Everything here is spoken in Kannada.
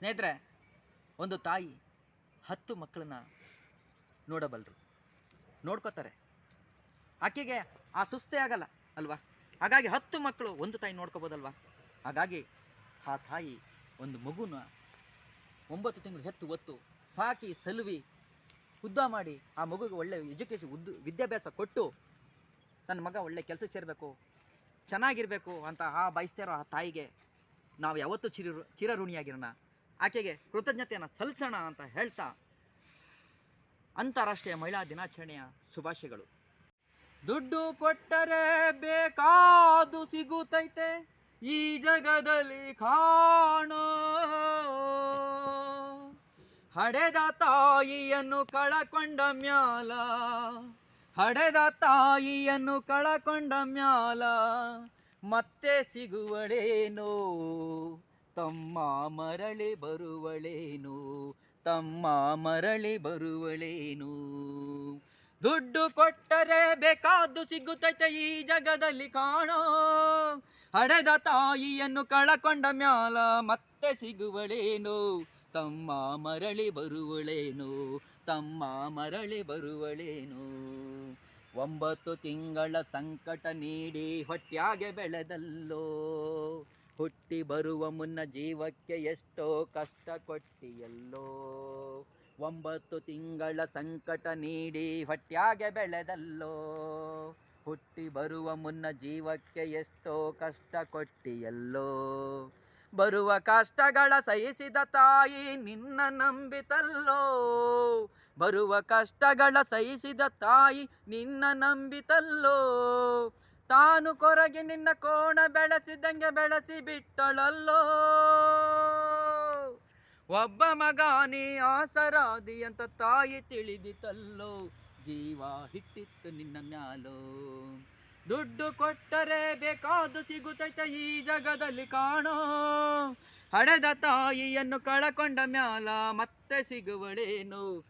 ಸ್ನೇಹಿತರೆ, ಒಂದು ತಾಯಿ ಹತ್ತು ಮಕ್ಕಳನ್ನ ನೋಡಬಲ್ಲರು ನೋಡ್ಕೋತಾರೆ. ಆಕೆಗೆ ಆ ಸುಸ್ತೇ ಆಗಲ್ಲ, ಅಲ್ವಾ? ಹಾಗಾಗಿ ಹತ್ತು ಮಕ್ಕಳು ಒಂದು ತಾಯಿ ನೋಡ್ಕೋಬೋದಲ್ವಾ? ಹಾಗಾಗಿ ಆ ತಾಯಿ ಒಂದು ಮಗುನ ಒಂಬತ್ತು ತಿಂಗಳು ಹೆತ್ತು ಒತ್ತು ಸಾಕಿ ಸಲುವಿ, ಉದ್ದ ಮಾಡಿ ಆ ಮಗುಗೆ ಒಳ್ಳೆ ಎಜುಕೇಷನ್ ಉದ್ದು ವಿದ್ಯಾಭ್ಯಾಸ ಕೊಟ್ಟು ನನ್ನ ಮಗ ಒಳ್ಳೆ ಕೆಲಸಕ್ಕೆ ಸೇರಬೇಕು, ಚೆನ್ನಾಗಿರಬೇಕು ಅಂತ ಆ ಬಯಸ್ತಾ ಆ ತಾಯಿಗೆ ನಾವು ಯಾವತ್ತೂ ಚಿರ ಚಿರಋಣಿಯಾಗಿರೋಣ. ಆಕೆಗೆ ಕೃತಜ್ಞತೆಯನ್ನು ಸಲ್ಲಿಸೋಣ ಅಂತ ಹೇಳ್ತಾ ಅಂತಾರಾಷ್ಟ್ರೀಯ ಮಹಿಳಾ ದಿನಾಚರಣೆಯ ಶುಭಾಶಯಗಳು. ದುಡ್ಡು ಕೊಟ್ಟರೆ ಬೇಕಾದು ಸಿಗುತ್ತೈತೆ ಈ ಜಗದಲ್ಲಿ ಕಾಣೋ ಹಡೆದ ತಾಯಿಯನ್ನು ಕಳಕೊಂಡ ಮ್ಯಾಲ, ಹಡೆದ ತಾಯಿಯನ್ನು ಕಳಕೊಂಡ ಮ್ಯಾಲ ಮತ್ತೆ ಸಿಗುವಳೇನೋ ತಮ್ಮ ಮರಳಿ ಬರುವಳೇನು? ತಮ್ಮ ಮರಳಿ ಬರುವಳೇನು? ದುಡ್ಡು ಕೊಟ್ಟರೆ ಬೇಕಾದ್ದು ಸಿಗುತ್ತೈತೆ ಈ ಜಗದಲ್ಲಿ ಕಾಣೋ. ಹಡೆದ ತಾಯಿಯನ್ನು ಕಳಕೊಂಡ ಮ್ಯಾಲ ಮತ್ತೆ ಸಿಗುವಳೇನು? ತಮ್ಮ ಮರಳಿ ಬರುವಳೇನು? ತಮ್ಮ ಮರಳಿ ಬರುವಳೇನು? ಒಂಬತ್ತು ತಿಂಗಳ ಸಂಕಟ ನೀಡಿ ಹೊಟ್ಯಾಗೆ ಬೆಳೆದಲ್ಲೋ. ಹುಟ್ಟಿ ಬರುವ ಮುನ್ನ ಜೀವಕ್ಕೆ ಎಷ್ಟೋ ಕಷ್ಟ ಕೊಟ್ಟಿಯಲ್ಲೋ. ಒಂಬತ್ತು ತಿಂಗಳ ಸಂಕಟ ನೀಡಿ ಹೊಟ್ಯಾಗೆ ಬೆಳೆದಲ್ಲೋ. ಹುಟ್ಟಿ ಬರುವ ಮುನ್ನ ಜೀವಕ್ಕೆ ಎಷ್ಟೋ ಕಷ್ಟ ಕೊಟ್ಟಿಯಲ್ಲೋ. ಬರುವ ಕಷ್ಟಗಳ ಸಹಿಸಿದ ತಾಯಿ ನಿನ್ನ ನಂಬಿತಲ್ಲೋ. ಬರುವ ಕಷ್ಟಗಳ ಸಹಿಸಿದ ತಾಯಿ ನಿನ್ನ ನಂಬಿತಲ್ಲೋ. ತಾನು ಕೊರಗಿ ನಿನ್ನ ಕೋಣ ಬೆಳೆಸಿದಂಗೆ ಬೆಳೆಸಿ ಬಿಟ್ಟಳಲ್ಲೋ. ಒಬ್ಬ ಮಗಾನಿ ಆಸರಾದಿ ಅಂತ ತಾಯಿ ತಿಳಿದಿತಲ್ಲೋ. ಜೀವ ಹಿಟ್ಟಿತ್ತು ನಿನ್ನ ಮ್ಯಾಲೋ. ದುಡ್ಡು ಕೊಟ್ಟರೆ ಬೇಕಾದು ಸಿಗುತ್ತೈತೆ ಈ ಜಗದಲ್ಲಿ ಕಾಣೋ. ಹಡೆದ ತಾಯಿಯನ್ನು ಕಳಕೊಂಡ ಮ್ಯಾಲ ಮತ್ತೆ ಸಿಗುವಳೇನು.